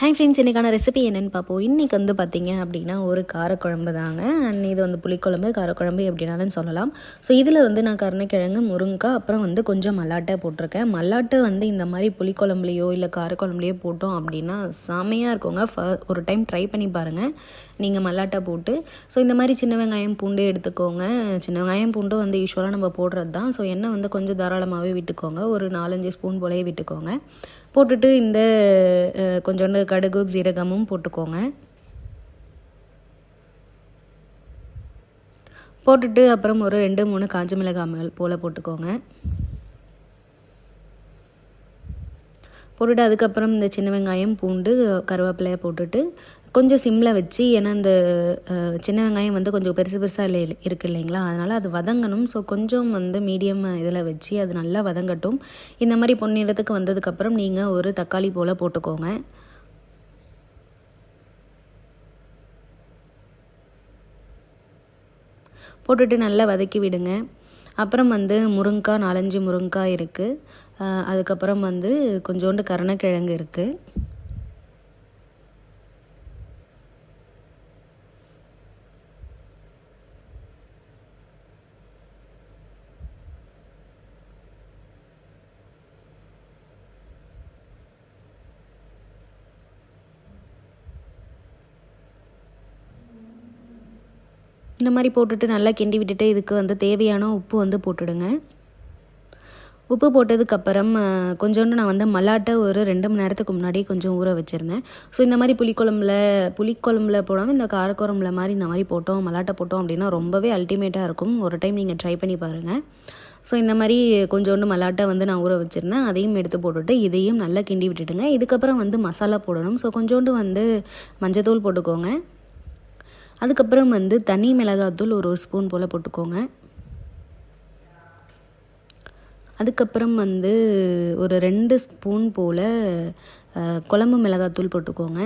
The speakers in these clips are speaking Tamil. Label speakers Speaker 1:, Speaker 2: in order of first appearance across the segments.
Speaker 1: ஹாய் ஃப்ரெண்ட்ஸ் இன்றைக்கான ரெசிபி என்னென்னு பார்ப்போம். இன்றைக்கி வந்து பார்த்தீங்க அப்படின்னா ஒரு காரக்குழம்பு தாங்க. அண்ட் இது வந்து புளிக்குழம்பு காரக்குழம்பு எப்படினாலும் சொல்லலாம். ஸோ இதில் வந்து நான் கருணைக்கிழங்கு முருங்கைக்காய் அப்புறம் வந்து கொஞ்சம் மல்லாட்டை போட்டிருக்கேன். மல்லாட்டை வந்து இந்த மாதிரி புளிக்குழம்புலையோ இல்லை காரக்குழம்புலையோ போட்டோம் அப்படின்னா செமையாக இருக்குங்க. ஃப ஒரு டைம் ட்ரை பண்ணி பாருங்கள் நீங்கள் மல்லாட்டை போட்டு. ஸோ இந்த மாதிரி சின்ன வெங்காயம் பூண்டு எடுத்துக்கோங்க. சின்ன வெங்காயம் பூண்டு வந்து யூஸ்வலாக நம்ம போடுறது தான். ஸோ எண்ணெய் வந்து கொஞ்சம் தாராளமாகவே விட்டுக்கோங்க. ஒரு நாலஞ்சு ஸ்பூன் போலேயே விட்டுக்கோங்க. போட்டுட்டு இந்த கொஞ்சோண்டு கடுகு சீரகமும் போட்டுக்கோங்க. போட்டுட்டு அப்புறம் ஒரு ரெண்டு மூணு காஞ்ச மிளகாய் போல் போட்டுக்கோங்க. போட்டுட்டு அதுக்கப்புறம் இந்த சின்ன வெங்காயம் பூண்டு கருவேப்பிலையை போட்டுட்டு கொஞ்சம் சிம்மில் வச்சு ஏன்னா இந்த சின்ன வெங்காயம் வந்து கொஞ்சம் பெருசு பெருசாக இல்லை இருக்குது இல்லைங்களா? அதனால் அது வதங்கணும். ஸோ கொஞ்சம் வந்து மீடியம் இதில் வச்சு அது நல்லா வதங்கட்டும். இந்த மாதிரி பொன்னிறத்துக்கு வந்ததுக்கப்புறம் நீங்கள் ஒரு தக்காளி போல் போட்டுக்கோங்க. போட்டுட்டு நல்லா வதக்கி விடுங்க. அப்புறம் வந்து முருங்காய் நாலஞ்சு முருங்காய் இருக்குது அதுக்கப்புறம் வந்து கொஞ்சோண்டு கருணக்கிழங்கு இருக்குது இந்த மாதிரி போட்டுட்டு நல்லா கிண்டி விட்டுட்டு இதுக்கு வந்து தேவையான உப்பு வந்து போட்டுடுங்க. உப்பு போட்டதுக்கப்புறம் கொஞ்சோண்டு நான் வந்து மல்லாட்டை ஒரு ரெண்டு மணி நேரத்துக்கு முன்னாடி கொஞ்சம் ஊற வச்சுருந்தேன். ஸோ இந்த மாதிரி புளிக்குழம்புல புளிக்குழம்புல போடாமல் இந்த காரக்குழம்புல மாதிரி இந்த மாதிரி போட்டோம் மல்லாட்டை போட்டோம் அப்படின்னா ரொம்பவே அல்டிமேட்டாக இருக்கும். ஒரு டைம் நீங்கள் ட்ரை பண்ணி பாருங்கள் ஸோ இந்த மாதிரி கொஞ்சோண்டு மல்லாட்டை வந்து நான் ஊற வச்சுருந்தேன். அதையும் எடுத்து போட்டுட்டு இதையும் நல்லா கிண்டி விட்டுட்டுங்க இதுக்கப்புறம் வந்து மசாலா போடணும். ஸோ கொஞ்சோண்டு வந்து மஞ்சத்தூள் போட்டுக்கோங்க. அதுக்கப்புறம் வந்து தனி மிளகாத்தூள் ஒரு ஸ்பூன் போல் போட்டுக்கோங்க. அதுக்கப்புறம் வந்து ஒரு ரெண்டு ஸ்பூன் போல் குழம்பு மிளகாத்தூள் போட்டுக்கோங்க.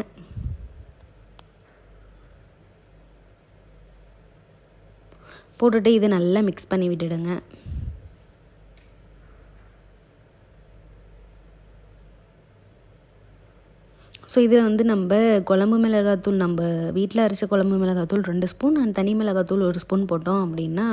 Speaker 1: போட்டுட்டு இதை நல்லா மிக்ஸ் பண்ணி விட்டுடுங்க. ஸோ இதில் வந்து நம்ம குழம்பு மிளகாத்தூள் நம்ம வீட்டில் அரைச்ச குழம்பு மிளகாத்தூள் ரெண்டு ஸ்பூன் அண்ட் தனி மிளகாத்தூள் ஒரு ஸ்பூன் போட்டோம் அப்படின்னா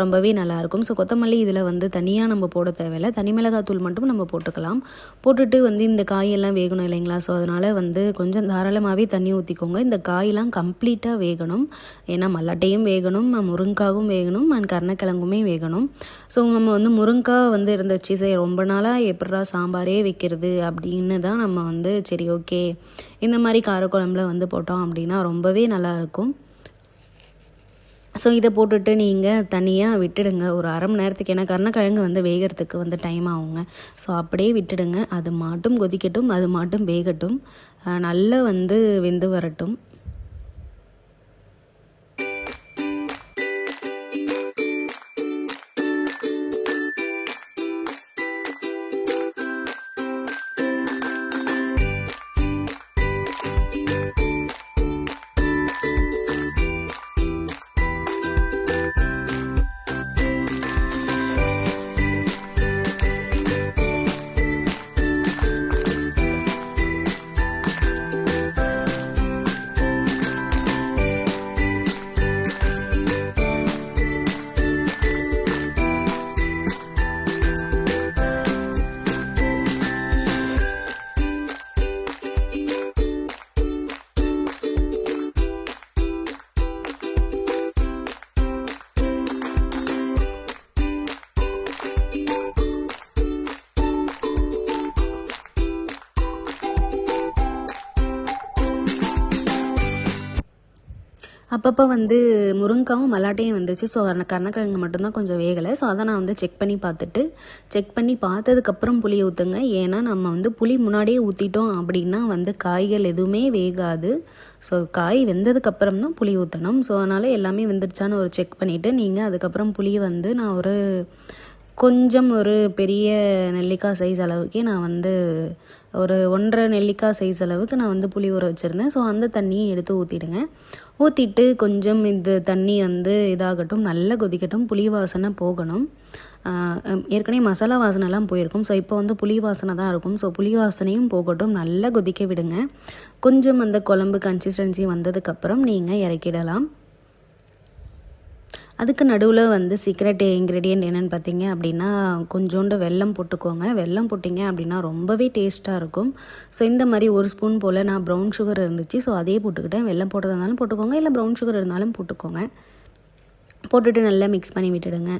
Speaker 1: ரொம்பவே நல்லாயிருக்கும் ஸோ கொத்தமல்லி இதில் வந்து தனியாக நம்ம போட தேவையில்லை. தனி மிளகாத்தூள் மட்டும் நம்ம போட்டுக்கலாம். போட்டுட்டு வந்து இந்த காயெல்லாம் வேகணும் இல்லைங்களா? ஸோ அதனால் வந்து கொஞ்சம் தாராளமாகவே தண்ணி ஊற்றிக்கோங்க இந்த காயெல்லாம் கம்ப்ளீட்டாக வேகணும். ஏன்னா மல்லாட்டையும் வேகணும் முருங்காவும் வேகணும் அண்ட் கருணக்கிழங்குமே வேகணும். ஸோ நம்ம வந்து முருங்காய் வந்து இருந்துச்சு. சரி ரொம்ப நாளாக எப்படா சாம்பாரே வைக்கிறது அப்படின்னு தான் நம்ம வந்து சரி ஓகே இந்த மாதிரி காரக்குழம்புல வந்து போட்டோம் அப்படின்னா ரொம்பவே நல்லாயிருக்கும். ஸோ இதை போட்டுட்டு நீங்கள் தனியாக விட்டுடுங்க. ஒரு அரை மணி நேரத்துக்கு ஏன்னா கருணக்கிழங்கு வந்து வேகிறதுக்கு வந்து டைம் ஆகுங்க. ஸோ அப்படியே விட்டுடுங்க. அது மாட்டும் கொதிக்கட்டும் அது மாட்டும் வேகட்டும். நல்லா வந்து வெந்து வரட்டும். அப்பப்போ வந்து முருங்காவும் மல்லாட்டையும் வந்துச்சு. ஸோ அந்த கருணக்கிழங்கு மட்டும்தான் கொஞ்சம் வேகலை. ஸோ அதை நான் வந்து செக் பண்ணி பார்த்துட்டு செக் பண்ணி பார்த்ததுக்கப்புறம் புளியை ஊற்றுங்க ஏன்னா நம்ம வந்து புளி முன்னாடியே ஊற்றிட்டோம் அப்படின்னா வந்து காய்கள் எதுவுமே வேகாது. ஸோ காய் வெந்ததுக்கப்புறம் தான் புளி ஊற்றணும் ஸோ அதனால் எல்லாமே வெந்துருச்சான்னு ஒரு செக் பண்ணிவிட்டு நீங்கள் அதுக்கப்புறம் புளி வந்து நான் ஒரு கொஞ்சம் ஒரு பெரிய நெல்லிக்காய் சைஸ் அளவுக்கே நான் வந்து ஒரு ஒன்றரை நெல்லிக்காய் சைஸ் அளவுக்கு நான் வந்து புளி ஊற வச்சுருந்தேன். ஸோ அந்த தண்ணியை எடுத்து ஊற்றிடுங்க ஊற்றிட்டு கொஞ்சம் இந்த தண்ணி வந்து இதாகட்டும் நல்லா கொதிக்கட்டும் புளி வாசனை போகணும். ஏற்கனவே மசாலா வாசனைலாம் போயிருக்கும். ஸோ இப்போ வந்து புளி வாசனை தான் இருக்கும். ஸோ புளி வாசனையும் போகட்டும் நல்லா கொதிக்க விடுங்க. கொஞ்சம் அந்த குழம்பு கன்சிஸ்டன்சி வந்ததுக்கப்புறம் நீங்கள் இறக்கிடலாம். அதுக்கு நடுவில் வந்து சீக்ரெட் இன்க்ரீடியன்ட் என்னென்னு பார்த்தீங்க அப்படின்னா கொஞ்சோண்டு வெல்லம் போட்டுக்கோங்க. வெல்லம் போட்டிங்க அப்படின்னா ரொம்பவே டேஸ்ட்டாக இருக்கும். ஸோ இந்த மாதிரி ஒரு ஸ்பூன் போல் நான் ப்ரௌன் சுகர் இருந்துச்சு. ஸோ அதே போட்டுக்கிட்டேன். வெல்லம் போட்டதா இருந்தாலும் போட்டுக்கோங்க. இல்லை ப்ரௌன் சுகர் இருந்தாலும் போட்டுக்கோங்க. போட்டுட்டு நல்லா மிக்ஸ் பண்ணி விட்டுடுங்க.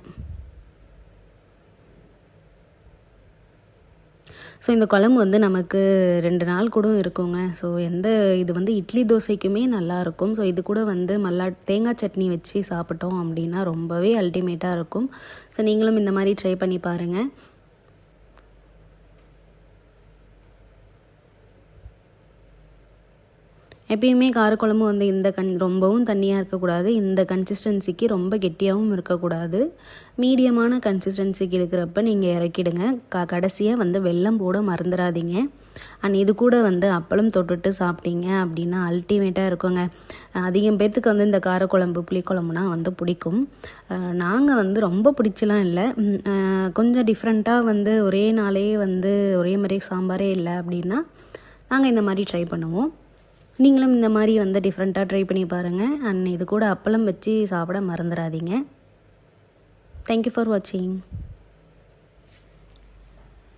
Speaker 1: ஸோ இந்த குழம்பு வந்து நமக்கு ரெண்டு நாள் கூட இருக்குங்க. ஸோ எந்த இது வந்து இட்லி தோசைக்குமே நல்லாயிருக்கும் ஸோ இது கூட வந்து மல்லா தேங்காய் சட்னி வச்சு சாப்பிட்டோம் அப்படின்னா ரொம்பவே அல்டிமேட்டாக இருக்கும். ஸோ நீங்களும் இந்த மாதிரி ட்ரை பண்ணி பாருங்கள் எப்பயுமே காரக்குழம்பு வந்து இந்த கன் ரொம்பவும் தண்ணியாக இருக்கக்கூடாது. இந்த கன்சிஸ்டன்சிக்கு ரொம்ப கெட்டியாகவும் இருக்கக்கூடாது. மீடியமான கன்சிஸ்டன்சிக்கு இருக்கிறப்ப நீங்கள் இறக்கிடுங்க. க கடைசியாக வந்து வெள்ளம் போட மறந்துடாதீங்க அண்ட் இது கூட வந்து அப்பளம் தொட்டுட்டு சாப்பிட்டீங்க அப்படின்னா அல்டிமேட்டாக இருக்குங்க. அதிகம் பேர்த்துக்கு வந்து இந்த காரக்குழம்பு புளிக்குழம்புனா வந்து பிடிக்கும். நாங்கள் வந்து ரொம்ப பிடிச்சலாம் இல்லை. கொஞ்சம் டிஃப்ரெண்ட்டாக வந்து ஒரே நாளே வந்து ஒரே மாதிரி சாம்பாரே இல்லை அப்படின்னா நாங்கள் இந்த மாதிரி ட்ரை பண்ணுவோம். நீங்களும் இந்த மாதிரி வந்து டிஃப்ரெண்ட்டாக ட்ரை பண்ணி பாருங்கள் அண்ட் இது கூட அப்பளம் வச்சு சாப்பிட மறந்துடாதீங்க தேங்க்யூ ஃபார் வாட்சிங்